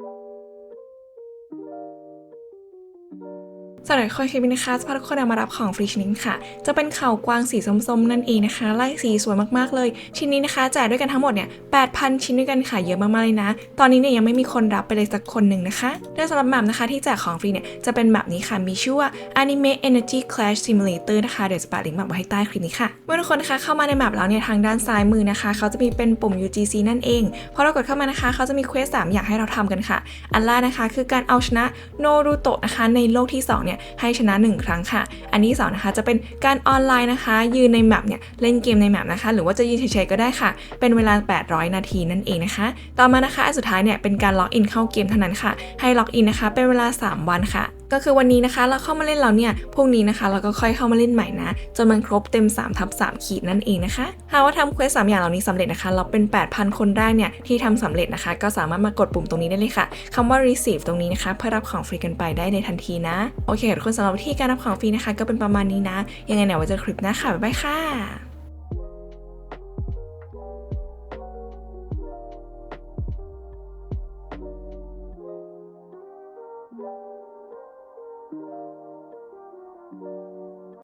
thank you สำหรับข้อคลิปนี้นะคะจะพาทุกคนมารับของฟรีชิ้นนี้ค่ะ จะเป็นเข่ากวางสีส้มๆนั่นเองนะคะไล่สีสวยมากๆเลย ชิ้นนี้นะคะแจ่ายด้วยกันทั้งหมดเนี่ย8,000 ชิ้นด้วยกันค่ะเยอะมากๆเลยนะ ตอนนี้เนี่ยยังไม่มีคนรับไปเลยสักคนหนึ่งนะคะโดยสำหรับแมปนะคะที่แจกของฟรีเนี่ยจะเป็นแบบนี้ค่ะมีชื่อว่า Anime Energy Clash Simulator นะคะเดี๋ยวจะแปะลิงก์แมปไว้ให้ใต้คลิปนี้ค่ะเมื่อทุกคนนะคะเข้ามาในแมปแล้วเนี่ยทางด้านซ้ายมือนะคะ เขาจะมีเป็นปุ่ม UGC นั่นเองพอเรากดเข้ามานะคะ เขาจะมีเควส3อย่างให้เราทำกันค่ะ อันแรกนะคะ คือการเอาชนะโนรูโตะนะคะในโลกที่ส2เนี่ยให้ชนะ 1 ครั้งค่ะ อันที่สองนะคะจะเป็นการออนไลน์นะคะ ยืนในแมปเนี่ยเล่นเกมในแมปนะคะ หรือว่าจะยืนเฉยๆก็ได้ค่ะ เป็นเวลา 800 นาทีนั่นเองนะคะ ต่อมานะคะอันสุดท้ายเนี่ยเป็นการล็อกอินเข้าเกมเท่านั้นค่ะ ให้ล็อกอินนะคะเป็นเวลา 3 วันค่ะ ก็คือวันนี้นะคะเราเข้ามาเล่นแล้วเนี่ยพรุ่งนี้นะคะ เราก็ค่อยเข้ามาเล่นใหม่นะ จนมันครบเต็ม3ทับ3ขีดนั่นเองนะคะหากว่าทำเควสสามอย่างเหล่านี้สำเร็จนะคะ เราเป็น 8,000 คนได้เนี่ยที่ทำสำเร็จนะคะ ก็สามารถมากดปุ่มตรงนี้ได้เลยค่ะคำว่า receive ตรงนี้นะคะ เพื่อรับของฟรีกันไปได้ในทันทีนะ โอเคทุกคนสำหรับวิธีการรับของฟรีนะคะ ก็เป็นประมาณนี้นะ ยังไงเนี่ยไว้เจอคลิปหน้าค่ะบ๊ายบายค่ะ